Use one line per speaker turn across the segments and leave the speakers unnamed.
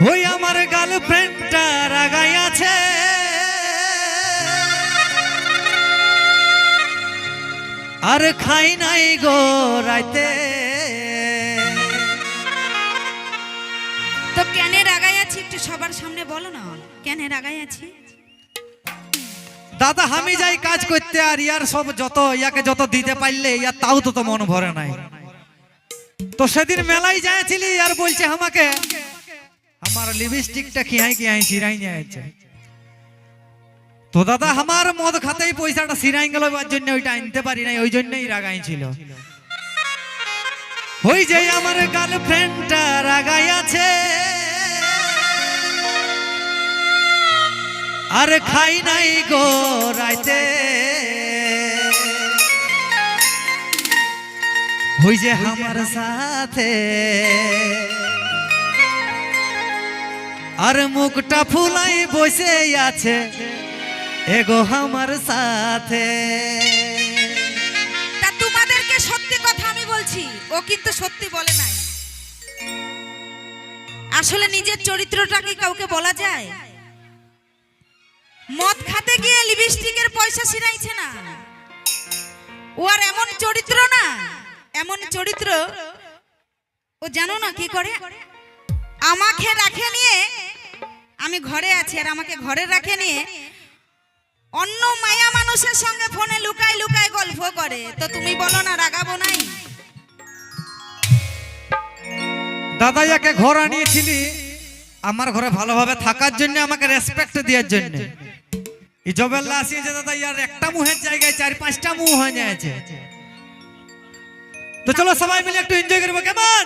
ওই আমার গার্লফ্রেন্ডটা রাগাই আছে আর খাই নাই গো রাইতে।
তো কেন রাগাই আছি একটু সবার সামনে বলো না? কেন রাগাই আছি
দাদা আমি যাই কাজ করতে আর ইয়ার সব যত ইয়াকে যত দিতে পারলে ইয়ার তাও তো তো মন ভরে নাই। তো সেদিন মেলায় যাইছিলি আর বলছে আমাকে আমার লিপস্টিকটা খিয়াই খিয়াই সিরাই যাচ্ছে তো দাদা আমার মদ খাতেই পয়সাটা সিরাই গেল জন্য ওইটা আনতে পারি নাই ওই জন্যই রাগাই ছিল ওই যে আমার গার্লফ্রেন্ডটা রাগাই আছে আর খাই নাই গো রাইতে ওই যে আমার সাথে আর মুখটা ফুলাই বসে আছে। এগো আমার সাথে।
তোমাদেরকে সত্যি কথা আমি বলছি, ও কিন্তু সত্যি বলে নাই। আসলে নিজের চরিত্রটা কি কাউকে বলা যায়? মদ খাতে গিয়ে লিপস্টিকের পয়সা সিরাইছে না। ও আর এমন চরিত্র না, এমন চরিত্র, ও জানো না কি করে? আমাকে রাখে নিয়ে আমি ঘরে আছি আর আমাকে ঘরে রাখে নিয়ে অন্য মায়া মানুষের সঙ্গে ফোনে লুকাই লুকাই গল্প করে। তো তুমি বলো না, রাগাবো নাই?
দাদা যাকে ঘর আনিয়েছিলি আমার ঘরে ভালোভাবে থাকার জন্য, আমাকে রেসপেক্ট দেওয়ার জন্য। এই জবেল্লা আসিয়েছে দাদা ইয়ার একটা মুহের জায়গায় চার পাঁচটা মুহ হয়ে যাচ্ছে তো চলো সবাই মিলে একটু এনজয় করব কেমন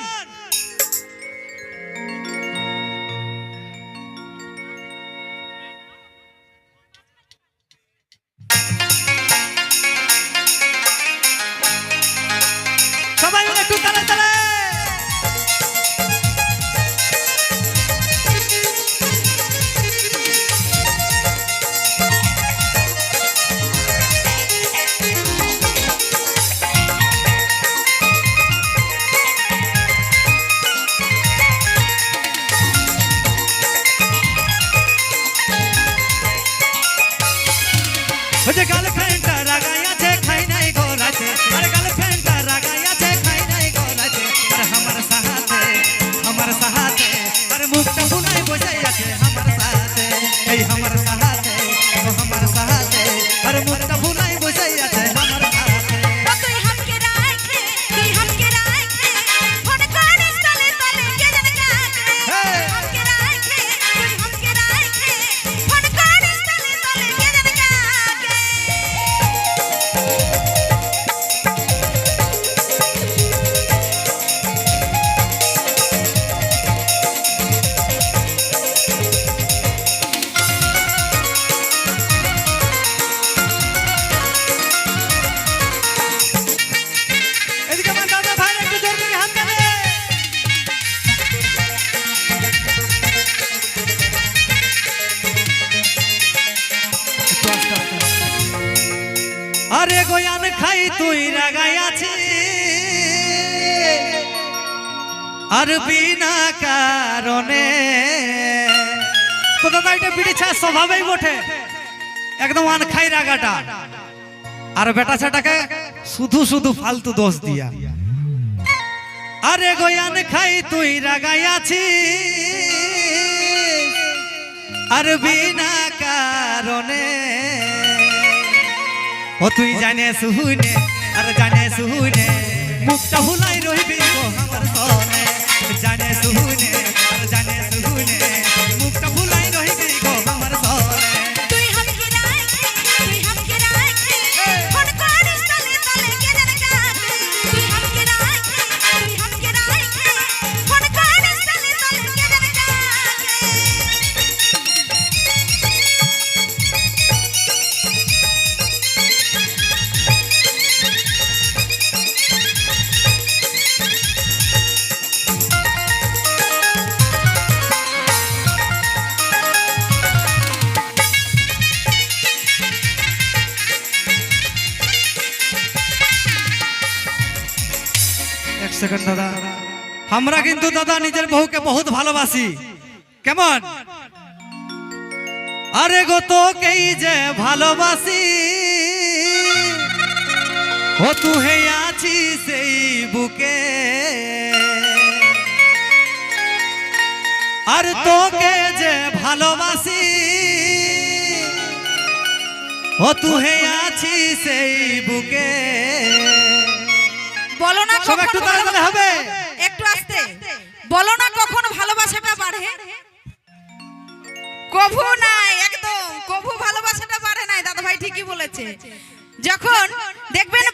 বসাই আছে গোয়ান খাই তুই রাগাই আছি। আর বিনা কারণে। তো দাদা, এটা স্বভাবেই বটে। একদম আন খাই রাগাটা। আর বেটা ছেটাকে শুধু শুধু ফালতু দোষ দিয়া। আরে গোয়ান খাই তুই রাগাই আছি। আর বিনা কারণে। ও তুই জানে শুনে আর জানে শুনে মুখটা ভুলাই রইবি আমার সনে জানে শুনে আর জানে সেকেন্ড দাদা। আমরা কিন্তু দাদা নিজের বউকে বহুত ভালোবাসি। কেমন? আরে গো, তোকেই যে ভালোবাসি। ও, তুহে আছি সেই বুকে। আর তোকে যে ভালোবাসি। ও, তুহে আছি সেই বুকে।
বলো না
সব
কখন
একটু তাড়াতাড়ি হবে।
একটু আস্তে। বলো না কখন ভালোবাসাটা বাড়ে। কভু নাই একদম। কভু ভালোবাসাটা বাড়ে নাই দাদা ভাই ঠিকই বলেছে। যখন দেখবেন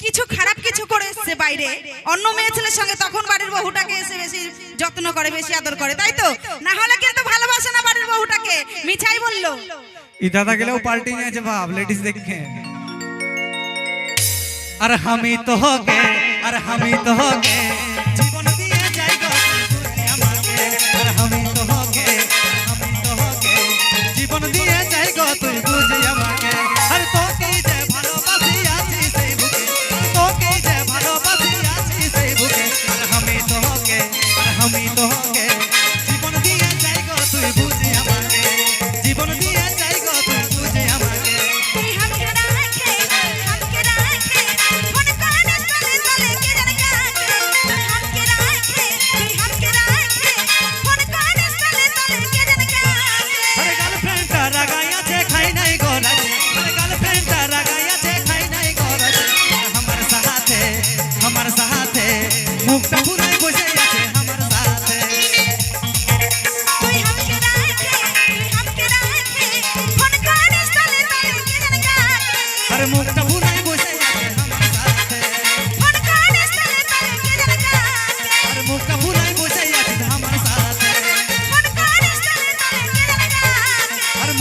কিছু খারাপ কিছু করে এসছে বাইরে অন্য মেয়ে ছেলের সঙ্গে তখন বাড়ির বহুটাকে এসে বেশি যত্ন করে বেশি আদর করে তাই তো? না হলে কিন্তু ভালোবাসে না বাড়ির বহুটাকে মিঠাই বলল।
ই দাদা গেলেও পাল্টি নিয়েছে বাপ লেডিস দেখে। আর আমি তো হোকে আর আমি তো হোকে জীবন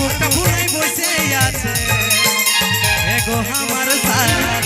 চোখটা ফুলাই বসে আছে। এগো আমার সারা